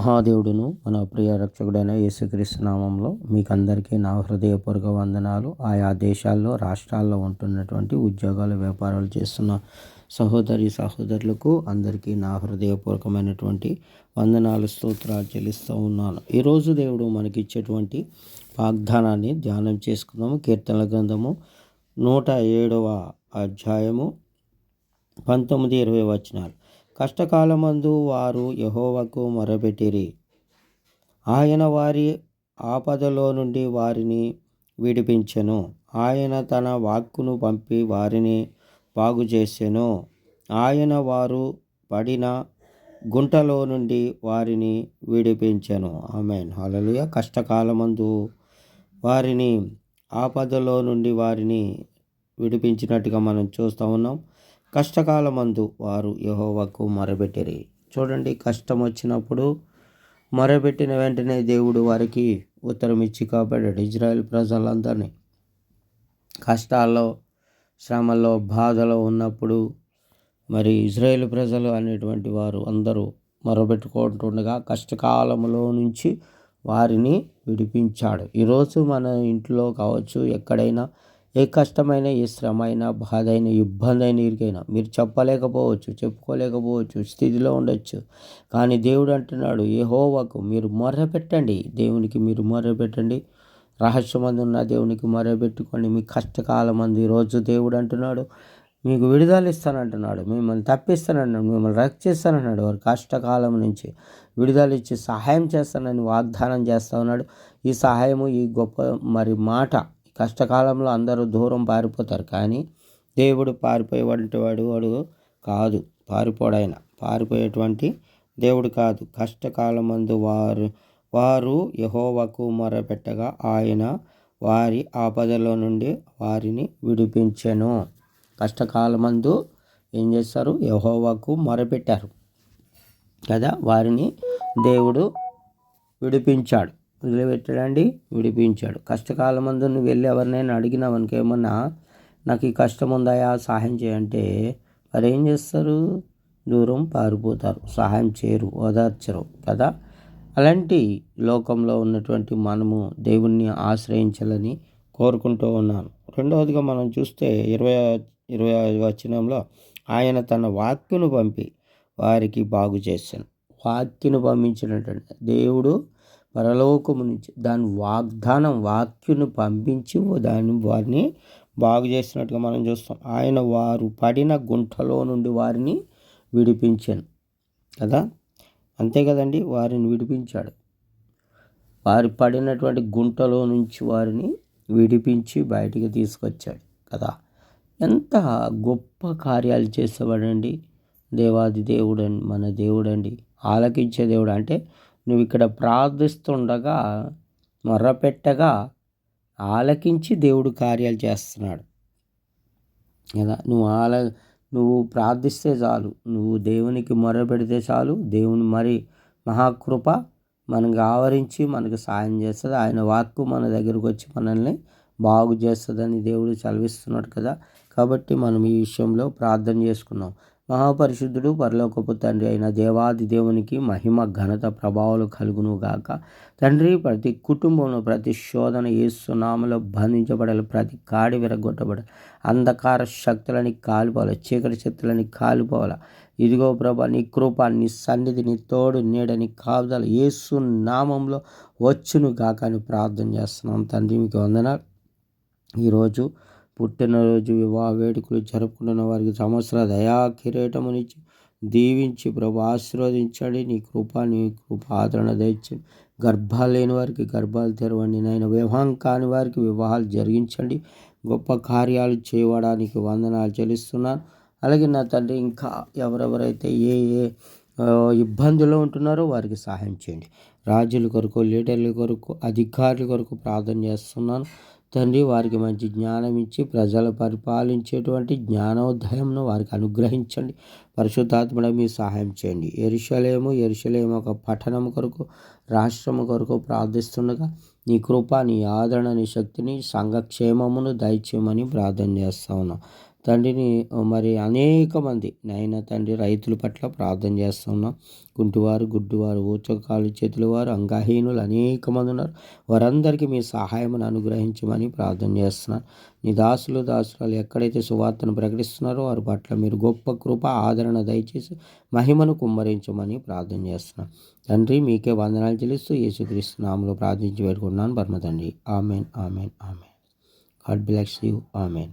మహాదేవుడును మన ప్రియ రక్షకుడైన యేసుక్రీస్తు నామంలో మీకు అందరికీ నా హృదయపూర్వక వందనాలు. ఆయా దేశాల్లో రాష్ట్రాల్లో ఉంటున్నటువంటి ఉద్యోగాలు వ్యాపారాలు చేస్తున్న సహోదరి సహోదరులకు అందరికీ నా హృదయపూర్వకమైనటువంటి వందనాలు స్తోత్రాలు చెల్లిస్తూ ఉన్నాను. ఈరోజు దేవుడు మనకిచ్చేటువంటి వాగ్దానాన్ని ధ్యానం చేసుకుందాము. కీర్తనల గ్రంథము నూట ఏడవ అధ్యాయము పంతొమ్మిది ఇరవై వచనాలు. కష్టకాలమందు వారు యహోవకు మొరపెట్టిరి. ఆయన వారి ఆపదలో నుండి వారిని విడిపించెను. ఆయన తన వాక్కును పంపి వారిని బాగు చేసెను ఆయన వారు పడిన గుంటలో నుండి వారిని విడిపించెను. ఆమెన్. హలలుయ కష్టకాలమందు వారిని ఆపదలో నుండి వారిని విడిపించినట్టుగా మనం చూస్తూ ఉన్నాం. కష్టకాలమందు వారు యహోవకు మొరబెట్టిరి చూడండి కష్టం వచ్చినప్పుడు మొరబెట్టిన వెంటనే దేవుడు వారికి ఉత్తరం ఇచ్చి కాపాడాడు. ఇజ్రాయెల్ ప్రజలందరినీ కష్టాల్లో శ్రమల్లో బాధలో ఉన్నప్పుడు మరి ఇజ్రాయేల్ ప్రజలు అనేటువంటి వారు అందరూ మొరబెట్టుకుంటుండగా కష్టకాలంలో నుంచి వారిని విడిపించాడు. ఈరోజు మన ఇంట్లో కావచ్చు ఎక్కడైనా ఏ కష్టమైన ఏ శ్రమ అయినా బాధ అయినా ఇబ్బంది అయిన ఇరికైనా మీరు చెప్పలేకపోవచ్చు చెప్పుకోలేకపోవచ్చు స్థితిలో ఉండొచ్చు. కానీ దేవుడు అంటున్నాడు ఏ హోవాకు మీరు మొర్రపెట్టండి దేవునికి మీరు మొర్రపెట్టండి రహస్యమంది ఉన్న దేవునికి మొరబెట్టుకోండి మీ కష్టకాలం అంది రోజు దేవుడు అంటున్నాడు మీకు విడుదల ఇస్తానంటున్నాడు మిమ్మల్ని తప్పిస్తానన్నాడు మిమ్మల్ని రక్షిస్తానన్నాడు. వారి కష్టకాలం నుంచి విడుదల ఇచ్చి సహాయం చేస్తానని వాగ్దానం చేస్తా ఉన్నాడు. ఈ సహాయము ఈ గొప్ప మరి మాట కష్టకాలంలో అందరూ దూరం పారిపోతారు. కానీ దేవుడు పారిపోయేటువంటి వాడు వాడు కాదు. పారిపోడైన పారిపోయేటువంటి దేవుడు కాదు. కష్టకాలమందు వారు వారు యహోవకు మొరపెట్టగా ఆయన వారి ఆపదలో నుండి వారిని విడిపించెను. కష్టకాలమందు ఏం చేస్తారు? యహోవకు మొరపెట్టారు. కదా? వారిని దేవుడు విడిపించాడు. వదిలిపెట్టాడండి విడిపించాడు. కష్టకాలం మందు నువ్వు వెళ్ళి ఎవరినైనా అడిగినావనుకో ఏమన్నా నాకు ఈ కష్టం ఉందాయా సహాయం చేయంటే వారు ఏం చేస్తారు? దూరం పారిపోతారు. సహాయం చేయరు ఓదార్చరు కదా? అలాంటి లోకంలో ఉన్నటువంటి మనము దేవుణ్ణి ఆశ్రయించాలని కోరుకుంటూ ఉన్నాను. రెండవదిగా మనం చూస్తే ఇరవై ఇరవై వచనంలో ఆయన తన వాక్యను పంపి వారికి బాగు చేశాను. వాక్యను పంపించినటువంటి దేవుడు పరలోకము నుంచి దాని వాగ్దానం వాక్యును పంపించి దాన్ని వారిని బాగు చేసినట్టుగా మనం చూస్తాం. ఆయన వారు పడిన గుంటలో నుండి వారిని విడిపించాను కదా? అంతే కదండి వారిని విడిపించాడు. వారు పడినటువంటి గుంటలో నుంచి వారిని విడిపించి బయటికి తీసుకొచ్చాడు కదా? ఎంత గొప్ప కార్యాలు చేసేవాడండి. దేవాది దేవుడండి మన దేవుడండి. ఆలకించే దేవుడు అంటే నువ్వు ఇక్కడ ప్రార్థిస్తుండగా మొర్రపెట్టగా ఆలకించి దేవుడు కార్యాలు చేస్తున్నాడు. కదా? నువ్వు ఆల నువ్వు ప్రార్థిస్తే చాలు. నువ్వు దేవునికి మొరపెడితే చాలు. దేవుని మరి మహాకృప మనకు ఆవరించి మనకు సాయం చేస్తుంది. ఆయన వాక్కు మన దగ్గరకు వచ్చి మనల్ని బాగు చేస్తుందని దేవుడు చదివిస్తున్నాడు కదా? కాబట్టి మనం ఈ విషయంలో ప్రార్థన చేసుకున్నాం. మహాపరిశుద్ధుడు పరలోకపు తండ్రి అయిన దేవాది దేవునికి మహిమ ఘనత ప్రభావాలు కలుగును గాక. తండ్రి ప్రతి కుటుంబంలో ప్రతి శోధన ఏసునామలో బంధించబడాలి. ప్రతి కాడి విరగొట్టబడాలి. అంధకార శక్తులని కాలిపోవాలి. చీకటి శక్తులని కాలిపోవాలి. ఇదిగో ప్రభా నీ కృప నీ సన్నిధి నీ తోడు నీడని కాపుదల ఏసు నామంలో వచ్చును గాక అని ప్రార్థన చేస్తున్నాం. తండ్రి మీకు వందనాలు. ఈరోజు పుట్టినరోజు వివాహ వేడుకలు జరుపుకుంటున్న వారికి సంవత్సర దయా కిరీటమునిచ్చి దీవించి ప్రభు ఆశీర్వదించండి. నీ కృప నీ కృప ఆదరణ దయచండి గర్భాలు లేని వారికి గర్భాలు తెరవండి. నాయన వివాహం కాని వారికి వివాహాలు జరిగించండి. గొప్ప కార్యాలు చేయడానికి వందనాలు చెల్లిస్తున్నాను. అలాగే నా తండ్రి ఇంకా ఎవరెవరైతే ఏ ఏ ఇబ్బందులు ఉంటున్నారో వారికి సహాయం చేయండి. రాజుల కొరకు లీడర్ల కొరకు అధికారుల కొరకు ప్రార్థన చేస్తున్నాను. తండ్రి వారికి మంచి జ్ఞానం ఇచ్చి ప్రజలు పరిపాలించేటువంటి జ్ఞానోదయంను వారికి అనుగ్రహించండి. పరిశుద్ధాత్మడ మీ సహాయం చేయండి. ఎరుషలేము ఎరుషలేము ఒక పఠనం కొరకు రాష్ట్రము కొరకు ప్రార్థిస్తుండగా నీ కృప నీ ఆదరణ నీ శక్తిని సంఘక్షేమమును దయచేయమని ప్రార్థన చేస్తా ఉన్నాం. తండ్రిని మరి అనేక మంది నాయన తండ్రి రైతుల పట్ల ప్రార్థన చేస్తున్నాం. కుంటివారు గుడ్డువారు ఊచకాలు చేతుల వారు అంగహీనులు అనేక మంది ఉన్నారు. వారందరికీ మీ సహాయమును అనుగ్రహించమని ప్రార్థన చేస్తున్నాను. నీ దాసులు దాసురాలు ఎక్కడైతే సువార్తను ప్రకటిస్తున్నారో వారి పట్ల మీరు గొప్ప కృప ఆదరణ దయచేసి మహిమను కుమ్మరించమని ప్రార్థన చేస్తున్నాను. తండ్రి మీకే వందనాలు చెల్లిస్తూ యేసుక్రీస్తు నామలో ప్రార్థించి పెట్టుకున్నాను పరమ తండ్రి amen amen amen. God bless you. Amen.